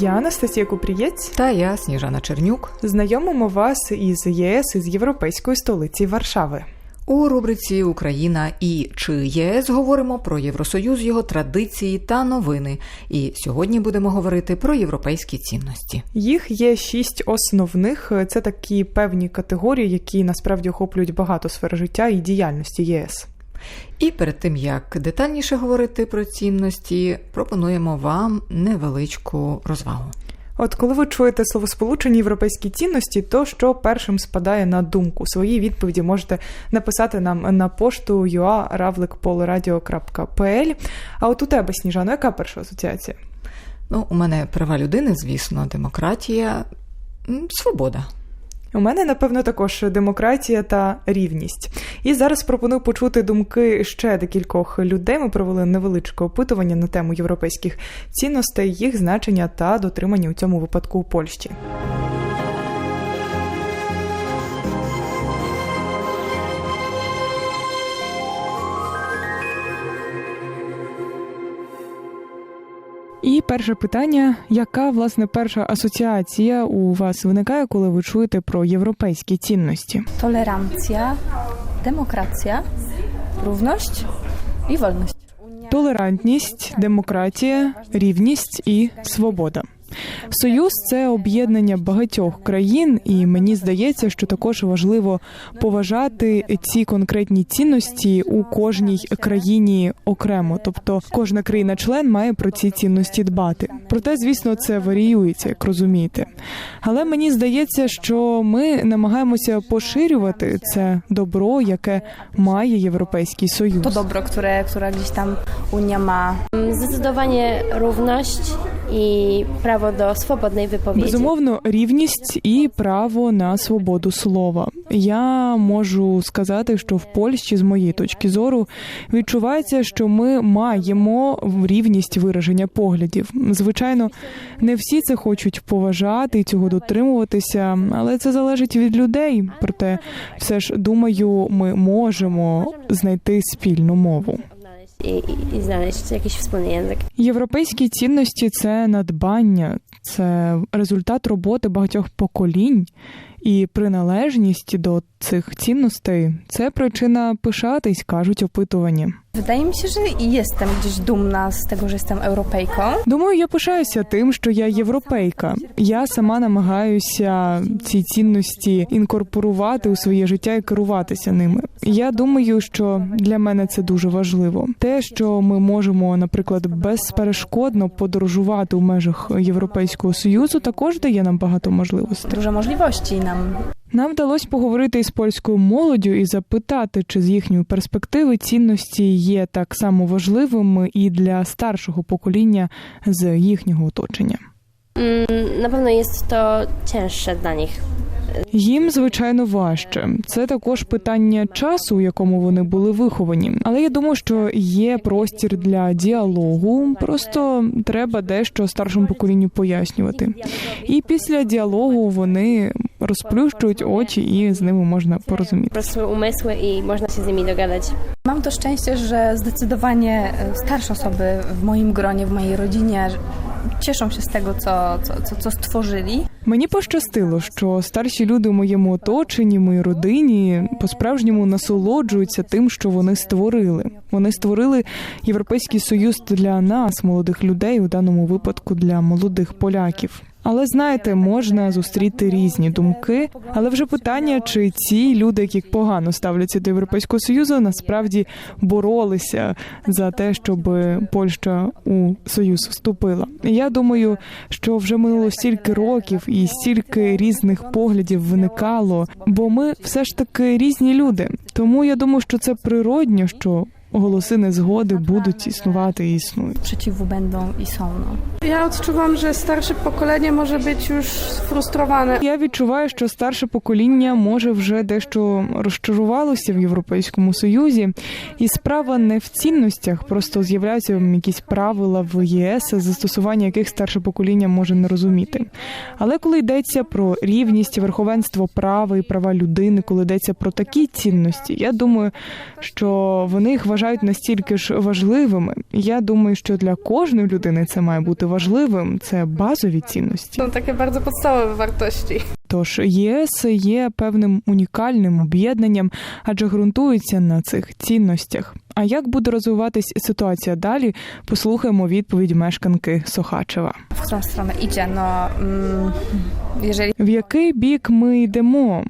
Я Анастасія Купрієць. Та я Сніжана Чернюк. Знайомимо вас із ЄС із європейської столиці Варшави. У рубриці Україна і чи ЄС говоримо про Євросоюз, його традиції та новини. І сьогодні будемо говорити про європейські цінності. Їх є шість основних. Це такі певні категорії, які насправді охоплюють багато сфер життя і діяльності ЄС. І перед тим як детальніше говорити про цінності, пропонуємо вам невеличку розвагу. От коли ви чуєте словосполучення європейські цінності, то що першим спадає на думку? Свої відповіді можете написати нам на пошту ua.ravlikpoliradio.pl. А от у тебе, Сніжано, яка перша асоціація? Ну, у мене права людини, звісно, демократія, свобода. У мене, напевно, також демократія та рівність. І зараз пропоную почути думки ще декількох людей. Ми провели невеличке опитування на тему європейських цінностей, їх значення та дотримання у цьому випадку у Польщі. І перше питання: яка власне перша асоціація у вас виникає, коли ви чуєте про європейські цінності? Толеранція, демократія, рівність і вольність. Толерантність, демократія, рівність і свобода. Союз це об'єднання багатьох країн, і мені здається, що також важливо поважати ці конкретні цінності у кожній країні окремо. Тобто кожна країна-член має про ці цінності дбати. Проте, звісно, це варіюється, як розумієте. Але мені здається, що ми намагаємося поширювати це добро, яке має європейський союз. To dobro, które, które gdzieś tam Unia ma. Zdecydowanie równość i prawo do swobodnej wypowiedzi. Безумовно, рівність і право на свободу слова. Я можу сказати, що в Польщі, з моєї точки зору, відчувається, що ми маємо рівність вираження поглядів. Звичайно, не всі це хочуть поважати цього дотримуватися, але це залежить від людей. Проте, все ж думаю, ми можемо знайти спільну мову. І I znaleźć jakiś wspólny język. Європейські цінності це надбання, це результат роботи багатьох поколінь, і приналежність до цих цінностей це причина пишатись, кажуть опитування. Wydaje mi się, że jestem gdzieś dumna z tego, że jestem Europejką. Думаю, я пишаюся тим, що я європейка. Я сама намагаюся ці цінності інкорпорувати у своє життя і керуватися ними. Я думаю, що для мене це дуже важливо. Те, що ми можемо, наприклад, безперешкодно подорожувати у межах Європейського союзу, також дає нам багато можливостей. Duże możliwości nam Нам вдалося поговорити із польською молоддю і запитати, чи з їхньої перспективи цінності є так само важливими і для старшого покоління з їхнього оточення. Na pewno jest to cięższe dla nich. Їм звичайно важче. Це також питання часу, у якому вони були виховані. Але я думаю, що є простір для діалогу. Просто треба дещо старшому поколінню пояснювати. І після діалогу вони розплющують очі, і з ними можна порозуміти. prostu umysły i można się z nimi dogadać. Mam to szczęście, że zdecydowanie starsze osoby w moim gronie, w mojej rodzinie cieszą się z tego, co, co, co, co stworzyli. Мені пощастило, що старші люди у моєму оточенні, моїй родині по-справжньому насолоджуються тим, що вони створили. Вони створили європейський союз для нас, молодих людей, у даному випадку для молодих поляків. Але знаєте, можна зустріти різні думки. Але вже питання, чи ці люди, які погано ставляться до європейського союзу, насправді боролися за те, щоб Польща у союз вступила. Я думаю, що вже минуло стільки років і стільки різних поглядів виникало, бо ми все ж таки різні люди. Тому я думаю, що це природньо, що голоси незгоди будуть існувати і існують. Przeciwu będą i są. No. Ja odczuwam, że starsze pokolenie może być już sfrustrowane. Я відчуваю, що старше покоління може вже дещо розчарувалося в Європейському Союзі, і справа не в цінностях, просто з'являються якісь правила в ЄС, застосування яких старше покоління може не розуміти. Але коли йдеться про рівність, верховенство права і права людини, коли йдеться про такі цінності, я думаю, що вони їх вважають вважають настільки ж важливими. Я думаю, що для кожної людини це має бути важливим. Це базові цінності. Są takie bardzo podstawowe wartości. Тож ЄС є певним унікальним об'єднанням, адже ґрунтується на цих цінностях. А як буде розвиватись ситуація далі? Послухаємо відповідь мешканки Сохачева. В який бік ми йдемо?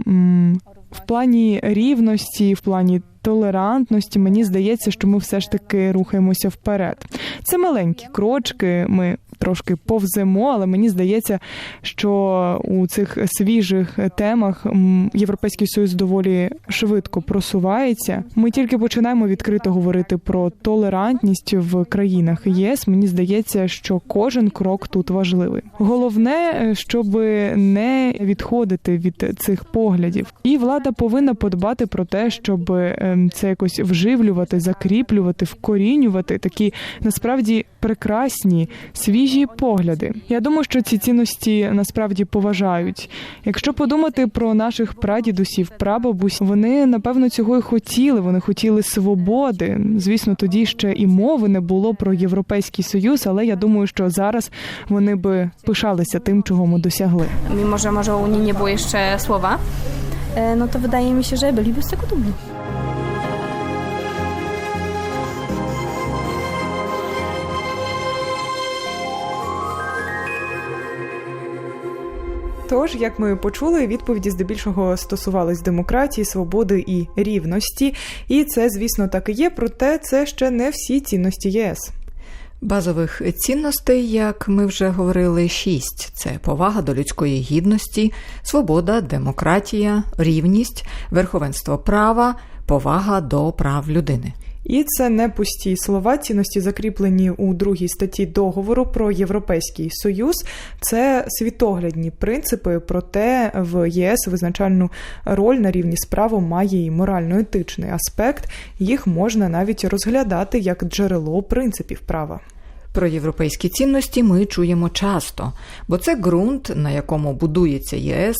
В плані рівності, в плані толерантності, мені здається, що ми все ж таки рухаємося вперед. Це маленькі крочки. Ми трошки повземо, але мені здається, що у цих свіжих темах Європейський Союз доволі швидко просувається. Ми тільки починаємо відкрито говорити про толерантність в країнах ЄС. Мені здається, що кожен крок тут важливий. Головне, щоб не відходити від цих поглядів, і влада повинна подбати про те, щоб ем, це якось вживлювати, закріплювати, вкорінювати такі насправді прекрасні, свіжі погляди. Я думаю, що ці цінності насправді поважають. Якщо подумати про наших прадідусів, прабабусь, вони напевно цього і хотіли. Вони хотіли свободи. Звісно, тоді ще і мови не було про європейський союз, але я думаю, що зараз вони би пишалися тим, чого ми досягли. że może o Unii nie było jeszcze słowa, e, no to wydaje mi się, że byliby z tego dumni. Тож, як ми почули, відповіді здебільшого стосувались демократії, свободи і рівності. І це, звісно, так і є, проте це ще не всі цінності ЄС. Базових цінностей, як ми вже говорили, шість: це повага до людської гідності, свобода, демократія, рівність, верховенство права, повага до прав людини. І це не пусті слова. Цінності закріплені у другій статті договору про Європейський Союз. Це світоглядні принципи, проте в ЄС визначальну роль на рівні з правом має і морально-етичний аспект. Їх можна навіть розглядати як джерело принципів права. Про європейські цінності ми чуємо часто, бо це ґрунт, на якому будується ЄС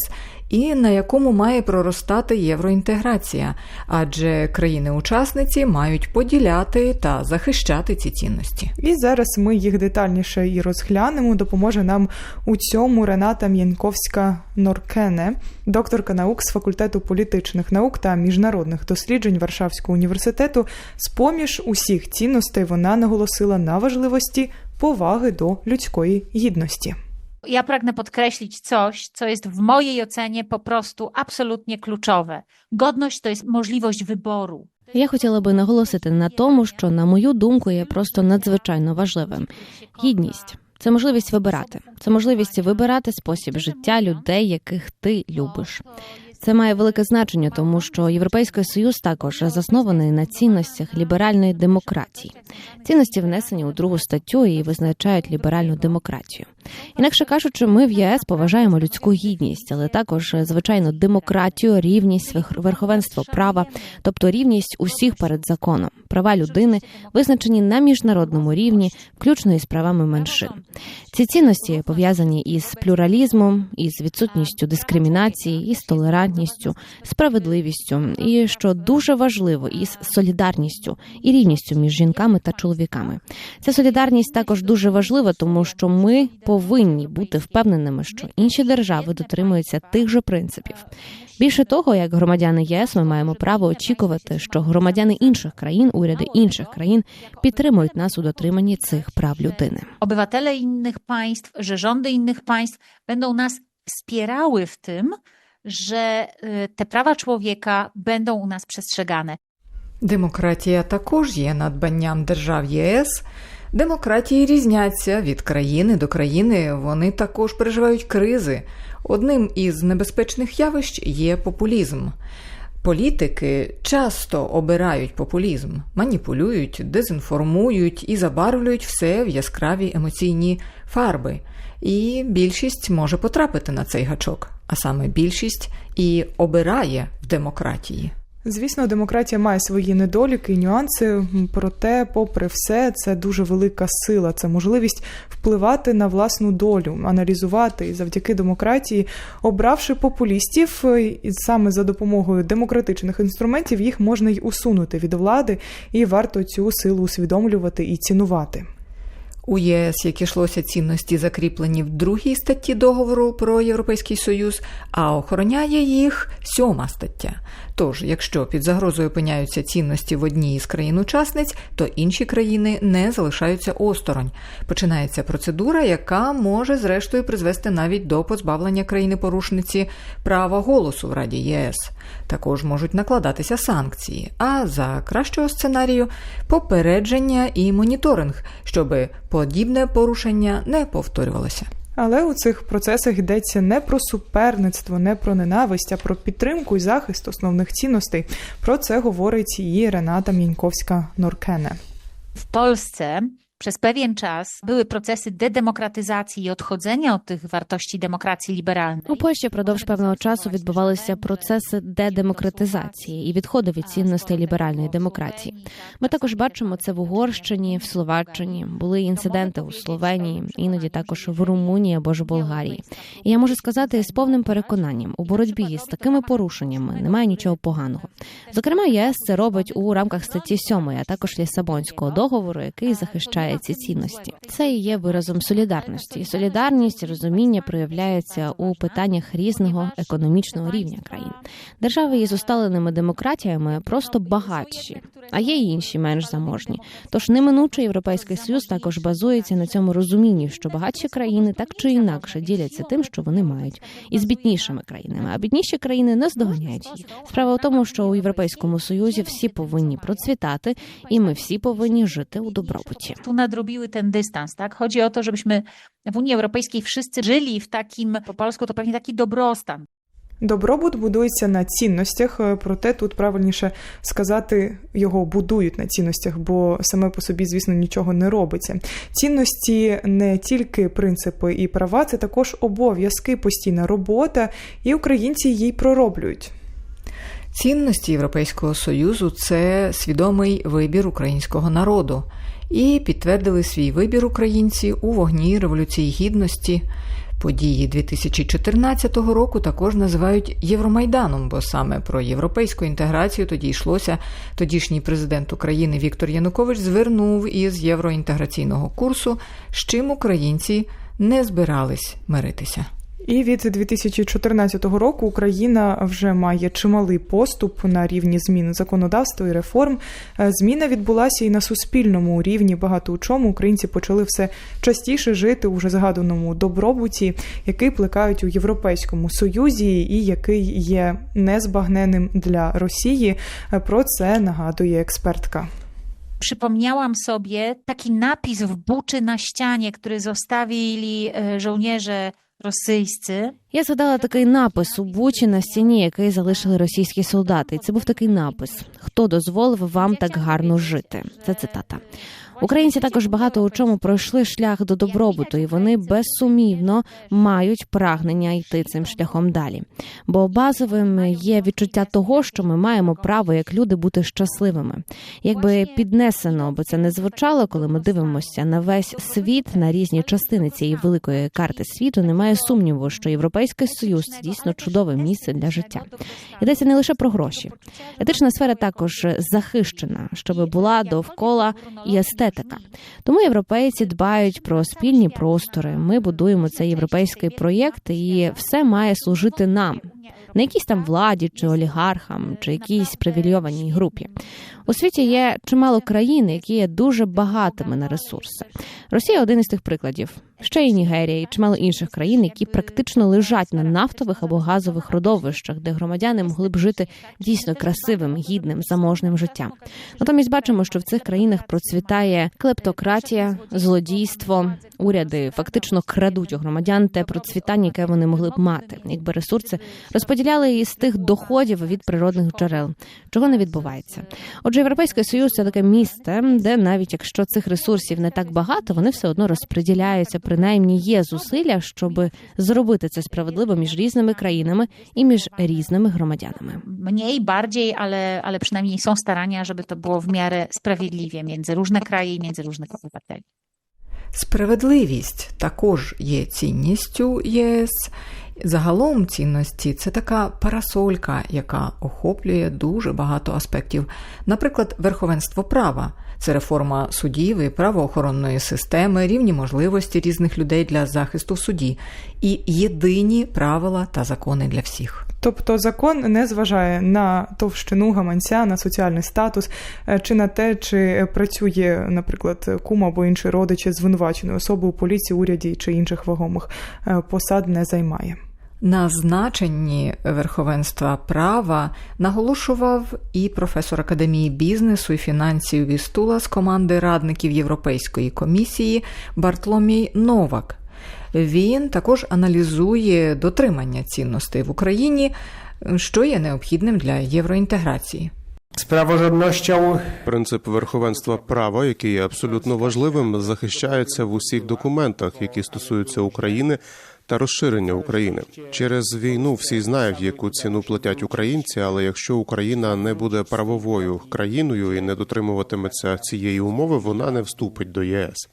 і на якому має проростати євроінтеграція, адже країни-учасниці мають поділяти та захищати ці цінності. І зараз ми їх детальніше і розглянемо. Допоможе нам у цьому Рената М'янковська Норкене, докторка наук з факультету політичних наук та міжнародних досліджень Варшавського університету. З поміж усіх цінностей вона наголосила на важливості поваги до людської гідності. Ja pragnę podkreślić coś, co jest w mojej ocenie po prostu absolutnie kluczowe. Godność to jest możliwość wyboru. Я хотіла би наголосити на тому, що, на мою думку, є просто надзвичайно важливим. Гідність це можливість вибирати, це можливість вибирати спосіб життя людей, яких ти любиш. Це має велике значення, тому що Європейський Союз також заснований на цінностях ліберальної демократії. Цінності внесені у другу статтю і визначають ліберальну демократію. Інакше кажучи, ми в ЄС поважаємо людську гідність, але також звичайно демократію, рівність, верховенство права, тобто рівність усіх перед законом, права людини, визначені на міжнародному рівні, включно із правами меншин. Ці цінності пов'язані із плюралізмом, із відсутністю дискримінації, із толерантністю, справедливістю, і що дуже важливо, із солідарністю і рівністю між жінками та чоловіками. Ця солідарність також дуже важлива, тому що ми повинні бути впевненими, що інші держави дотримуються тих же принципів. Більше того, як громадяни ЄС, ми маємо право очікувати, що громадяни інших країн, уряди інших країн підтримують нас у дотриманні цих прав людини. Obywatele innych państw, że rządy innych państw będą nas wspierały w tym, że te prawa człowieka będą u nas przestrzegane. Демократія також є надбанням держав ЄС. Демократії різняться від країни до країни. Вони також переживають кризи. Одним із небезпечних явищ є популізм. Політики часто обирають популізм, маніпулюють, дезінформують і забарвлюють все в яскраві емоційні фарби. І більшість може потрапити на цей гачок, а саме більшість і обирає в демократії. Звісно, демократія має свої недоліки і нюанси. Проте, попри все, це дуже велика сила. Це можливість впливати на власну долю, аналізувати і завдяки демократії, обравши популістів, і саме за допомогою демократичних інструментів їх можна й усунути від влади, і варто цю силу усвідомлювати і цінувати. У ЄС, як йшлося цінності, закріплені в другій статті договору про Європейський Союз, а охороняє їх сьома стаття. Тож, якщо під загрозою опиняються цінності в одній із країн-учасниць, то інші країни не залишаються осторонь. Починається процедура, яка може зрештою призвести навіть до позбавлення країни-порушниці права голосу в Раді ЄС. Також можуть накладатися санкції. А за кращого сценарію попередження і моніторинг, щоби подібне порушення не повторювалося. Але у цих процесах йдеться не про суперництво, не про ненависть, а про підтримку і захист основних цінностей. Про це говорить і Рената Міньковська Норкене. в Polsce przez pewien czas były procesy dedemokratyzacji i odchodzenia od tych wartości demokracji liberalnej. У Польщі продовж певного часу відбувалися процеси дедемократизації і відходу від цінностей ліберальної демократії. Ми також бачимо це в Угорщині, в Словаччині. Були інциденти у Словенії, іноді також в Румунії або ж Болгарії. І я можу сказати з повним переконанням, у боротьбі з такими порушеннями немає нічого поганого. Зокрема, ЄС це робить у рамках статті 7, а також Лісабонського договору, який захищає ці цінності. Це і є виразом солідарності. І солідарність, розуміння проявляється у питаннях різного економічного рівня країн. Держави із усталеними демократіями просто багатші, а є й інші менш заможні. Тож неминуче європейський союз також базується на цьому розумінні, що багатші країни так чи інакше діляться тим, що вони мають, із біднішими країнами, а бідніші країни не здоганяють їх. Справа в тому, що у європейському союзі всі повинні процвітати, і ми всі повинні жити у добробуті. Nadrobiły ten dystans, tak? Chodzi o to, żebyśmy w Unii Europejskiej wszyscy żyli w takim, po polsku to pewnie taki dobrostan. Добробут будується на цінностях, е, проте тут правильніше сказати, його будують на цінностях, бо саме по собі, звісно, нічого не робиться. Цінності не тільки принципи і права, це також обов'язки, постійна робота, і українці її пророблюють. Цінності Європейського Союзу це свідомий вибір українського народу, і підтвердили свій вибір українці у вогні Революції Гідності. Події 2014 року також називають Євромайданом, бо саме про європейську інтеграцію тоді йшлося. Тодішній президент України Віктор Янукович звернув із євроінтеграційного курсу, з чим українці не збирались миритися. І від 2014 року Україна вже має чималий поступ на рівні змін законодавства і реформ. Е, Зміна відбулася і на суспільному рівні. Багато у чому українці почали все частіше жити у вже згаданому добробуті, який плекають у Європейському Союзі, і який є незбагненним для Росії. Е, Про це нагадує експертка. Przypomniałam sobie taki napis w buczy na ścianie, który zostawili e, żołnierze rosyjscy. Я згадала такий напис у Бучі на стіні, який залишили російські солдати. І це був такий напис: Хто дозволив вам так гарно жити? Це цитата. Українці також багато у чому пройшли шлях до добробуту, і вони безсумнівно мають прагнення йти цим шляхом далі. Бо базовим є відчуття того, що ми маємо право як люди бути щасливими. Якби піднесено, бо це не звучало, коли ми дивимося на весь світ на різні частини цієї великої карти світу, немає сумніву, що європейський союз це дійсно чудове місце для життя. Йдеться не лише про гроші. Етична сфера також захищена, щоб була довкола і естетика. Тому європейці дбають про спільні простори. Ми будуємо цей європейський проєкт, і все має служити нам. Не якійсь там владі чи олігархам, чи якійсь привільйованій групі. У світі є чимало країн, які є дуже багатими на ресурси. Росія один із тих прикладів. Ще й Нігерія, і чимало інших країн, які практично лежать на нафтових або газових родовищах, де громадяни могли б жити дійсно красивим, гідним, заможним життям. Натомість бачимо, що в цих країнах процвітає клептократія, злодійство, уряди фактично крадуть у громадян те процвітання, яке вони могли б мати, якби ресурси розподіляли її з тих доходів від природних джерел, чого не відбувається. Отже, європейський союз це таке місце, де навіть якщо цих ресурсів не так багато, вони все одно розподіляються. Принаймні є зусилля, щоб зробити це справедливо між різними країнами і між різними громадянами. Mniej, bardziej, ale, ale przynajmniej są starania, żeby to było w miarę sprawiedliwie między różne kraje i między różnych obywateli. Справедливість також є цінністю ЄС. Загалом цінності це така парасолька, яка охоплює дуже багато аспектів. Наприклад, верховенство права це реформа судів і правоохоронної системи, рівні можливості різних людей для захисту в суді і єдині правила та закони для всіх. Тобто закон не зважає на товщину гаманця, на соціальний статус е, чи на те, чи працює, наприклад, кум або інший родич звинуваченої особи у поліції, уряді чи інших вагомих е, посад не займає. На значенні верховенства права наголошував і професор академії бізнесу і фінансів Вістула з команди радників Європейської комісії Бартломій Новак. Він також аналізує дотримання цінностей в Україні, що є необхідним для євроінтеграції. Praworządnością Принцип верховенства права, який є абсолютно важливим, захищається в усіх документах, які стосуються України та розширення України. Через війну всі знають, яку ціну платять українці. Але якщо Україна не буде правовою країною і не дотримуватиметься цієї умови, вона не вступить до ЄС.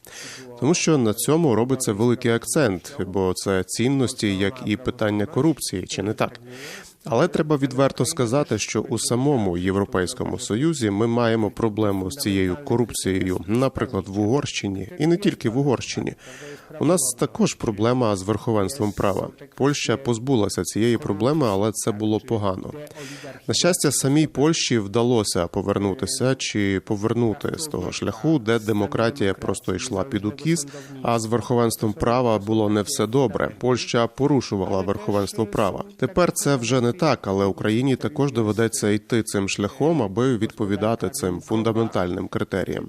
Тому що на цьому робиться великий акцент, бо це цінності, як і питання корупції, чи не так? Але треба відверто сказати, що у самому Європейському Союзі ми маємо проблему з цією корупцією, наприклад, в Угорщині, і не тільки в Угорщині. У нас також проблема з верховенством права. Польща позбулася цієї проблеми, але це було погано. На щастя, самій Польщі вдалося повернутися чи повернути з того шляху, де демократія просто йшла під укіс, а з верховенством права було не все добре. Польща порушувала верховенство права. Тепер це вже не так, але Україні також доведеться йти цим шляхом, аби відповідати цим фундаментальним критеріям.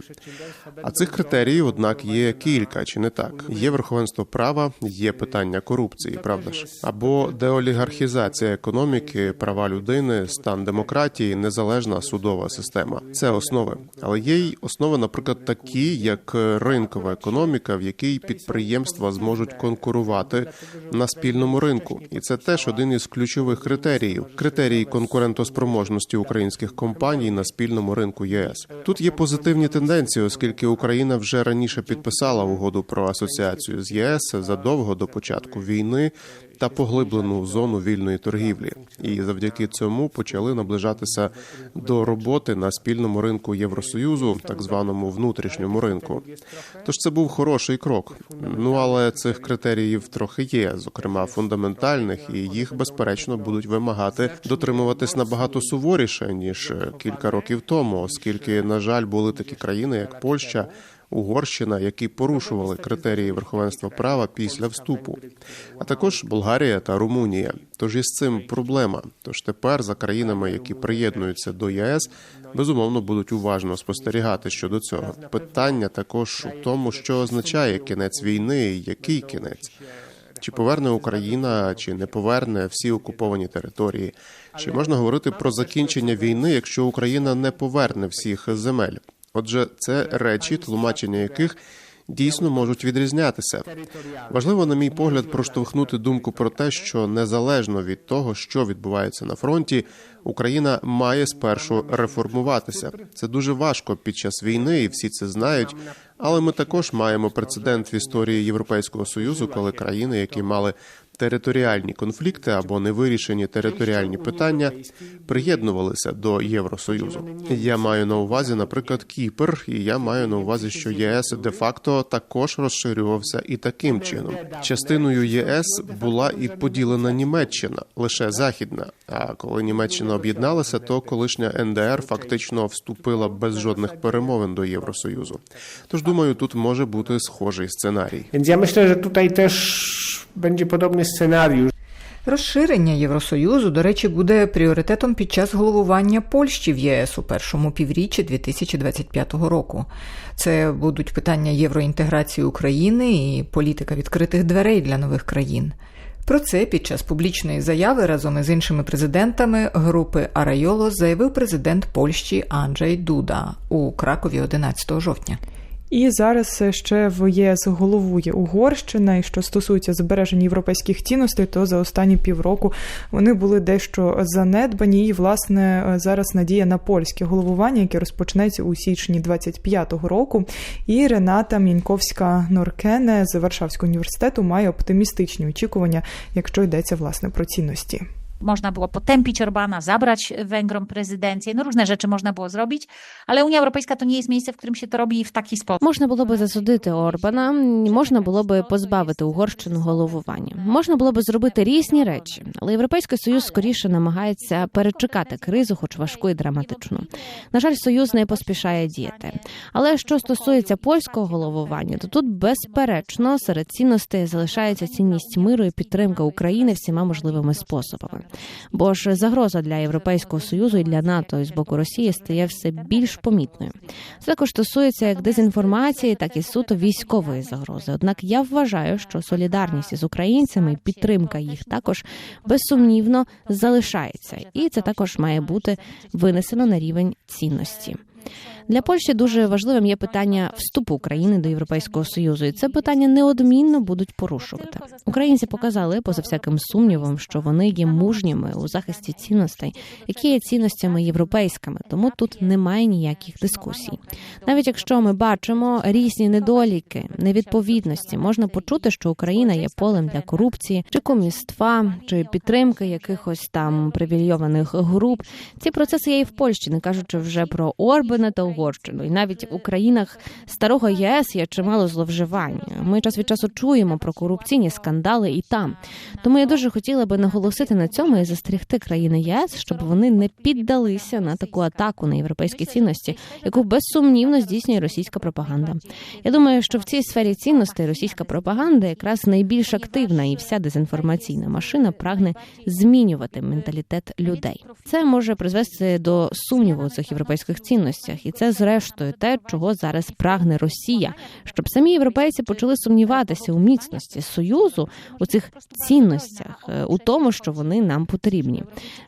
А цих критеріїв, однак, є кілька, чи не так? Є верховенство права, є питання корупції, правда ж? Або деолігархізація економіки, права людини, стан демократії, незалежна судова система. Це основи. Але є й основи, наприклад, такі, як ринкова економіка, в якій підприємства зможуть конкурувати на спільному ринку, і це теж один із ключових критеріїв критерії конкурентоспроможності українських компаній на спільному ринку ЄС. Тут є позитивні тенденції, оскільки Україна вже раніше підписала угоду про асоціацію з ЄС задовго до початку війни та поглиблену зону вільної торгівлі, і завдяки цьому почали наближатися до роботи на спільному ринку Євросоюзу, так званому внутрішньому ринку. Тож це був хороший крок. Ну але цих критеріїв трохи є, зокрема фундаментальних, і їх безперечно будуть вимагати дотримуватись набагато суворіше ніж кілька років тому, оскільки, на жаль, були такі країни, як Польща. Угорщина, які порушували критерії верховенства права після вступу, а також Болгарія та Румунія. Тож із цим проблема. Тож тепер за країнами, які приєднуються до ЄС, безумовно будуть уважно спостерігати щодо цього. Питання також у тому, що означає кінець війни, і який кінець. Чи поверне Україна, чи не поверне всі окуповані території? Чи можна говорити про закінчення війни, якщо Україна не поверне всіх земель? Отже, це речі, тлумачення яких дійсно можуть відрізнятися. Важливо, на мій погляд, проштовхнути думку про те, що незалежно від того, що відбувається на фронті, Україна має спершу реформуватися. Це дуже важко під час війни, і всі це знають. Але ми також маємо прецедент в історії Європейського союзу, коли країни, які мали територіальні конфлікти або невирішені територіальні питання приєднувалися до Євросоюзу. Я маю на увазі, наприклад, Кіпр, і я маю на увазі, що ЄС де-факто також розширювався і таким чином. Частиною ЄС була і поділена Німеччина, лише західна. А коли Німеччина об'єдналася, то колишня НДР фактично вступила без жодних перемовин до Євросоюзу. Тож думаю, тут може бути схожий сценарій. Więc ja myślę, że tutaj też będzie podobny scenariusz. Розширення Євросоюзу, до речі, буде пріоритетом під час головування Польщі в ЄС у першому півріччі 2025 року. Це будуть питання євроінтеграції України і політика відкритих дверей для нових країн. Про це під час публічної заяви разом із іншими президентами групи Арайоло заявив президент Польщі Анджей Дуда у Кракові 11 жовтня. І зараз ще в ЄС головує Угорщина. І що стосується збереження європейських цінностей, то за останні півроку вони були дещо занедбані. І власне зараз надія на польське головування, яке розпочнеться у січні 25-го року. І Рената Міньковська Норкене з Варшавського університету має оптимістичні очікування, якщо йдеться власне про цінності. Można było potępić Orbana, zabrać Węgrom prezydencję, no różne rzeczy można było zrobić, ale Unia Europejska to nie jest miejsce, w którym się to robi w taki sposób. Можна було би засудити Орбана, можна було би позбавити Угорщину головування. Можна було би зробити різні речі, але європейський союз скоріше намагається перечекати кризу, хоч важку і драматичну. На жаль, союз не поспішає діяти. Але що стосується польського головування, то тут безперечно серед цінностей залишається цінність миру і підтримка України всіма можливими способами. Бо ж загроза для Європейського союзу і для НАТО з боку Росії стає все більш помітною. Це також стосується як дезінформації, так і суто військової загрози. Однак я вважаю, що солідарність із українцями підтримка їх також безсумнівно залишається, і це також має бути винесено на рівень цінності. Для Польщі дуже важливим є питання вступу України до Європейського союзу, і це питання неодмінно будуть порушувати. Українці показали поза всяким сумнівом, що вони є мужніми у захисті цінностей, які є цінностями європейськими. Тому тут немає ніяких дискусій. Навіть якщо ми бачимо різні недоліки, невідповідності, можна почути, що Україна є полем для корупції, чи коміства, чи підтримки якихось там привільйованих груп. Ці процеси є і в Польщі, не кажучи вже про Орбана та Угорщину. І навіть у країнах старого ЄС є чимало зловживань. Ми час від часу чуємо про корупційні скандали і там. Тому я дуже хотіла би наголосити на цьому і застерегти країни ЄС, щоб вони не піддалися на таку атаку на європейські цінності, яку безсумнівно здійснює російська пропаганда. Я думаю, що в цій сфері цінностей російська пропаганда якраз найбільш активна, і вся дезінформаційна машина прагне змінювати менталітет людей. Це може призвести до сумніву у цих європейських цінностях, і це зрештою те, чого зараз прагне Росія, щоб самі європейці почали сумніватися у міцності союзу у цих цінностях, е, у тому, що вони нам потрібні.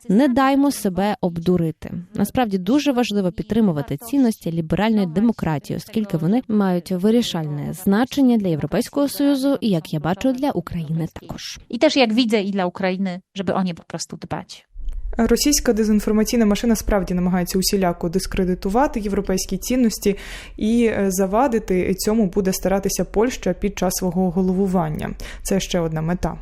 Не даймо себе обдурити. Насправді дуже важливо підтримувати цінності ліберальної демократії, оскільки вони мають вирішальне значення для європейського союзу, і як я бачу, для України також. Jak widzę i dla Ukrainy, żeby o nie po prostu dbać. Російська дезінформаційна машина справді намагається усіляко дискредитувати європейські цінності і е, завадити цьому буде старатися Польща під час свого головування. Це ще одна мета.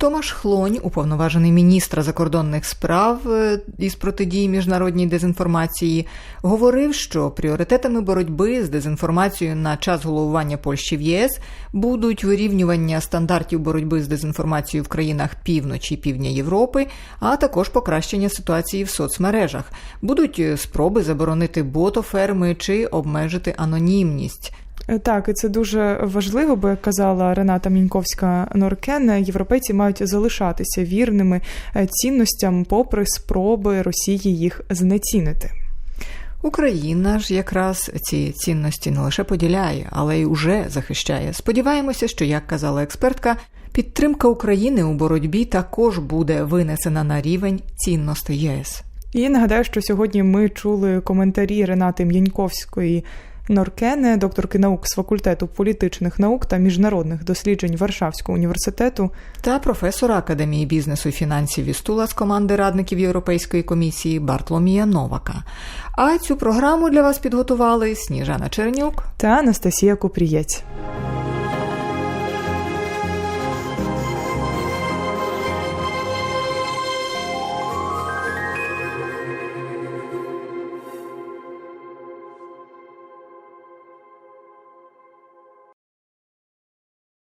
Томаш Хлонь, уповноважений міністра закордонних справ е, із протидії міжнародній дезінформації, говорив, що пріоритетами боротьби з дезінформацією на час головування Польщі в ЄС будуть вирівнювання стандартів боротьби з дезінформацією в країнах півночі і півдня Європи, а також покращення ситуації в соцмережах. Будуть е, спроби заборонити ботоферми чи обмежити анонімність. Е, Так, і це дуже важливо, бо як казала Рената Міньковська Норкен, європейці мають залишатися вірними е, цінностям, попри спроби Росії їх знецінити. Україна ж якраз ці цінності не лише поділяє, але й уже захищає. Сподіваємося, що, як казала експертка, підтримка України у боротьбі також буде винесена на рівень цінностей ЄС. І нагадаю, що сьогодні ми чули коментарі Ренати М'яньковської Норкене, докторки наук з факультету політичних наук та міжнародних досліджень Варшавського університету. та професора Академії бізнесу і фінансів Вістула з команди радників Європейської комісії Бартломія Новака. А цю програму для вас підготували Сніжана Чернюк та Анастасія Купрієць.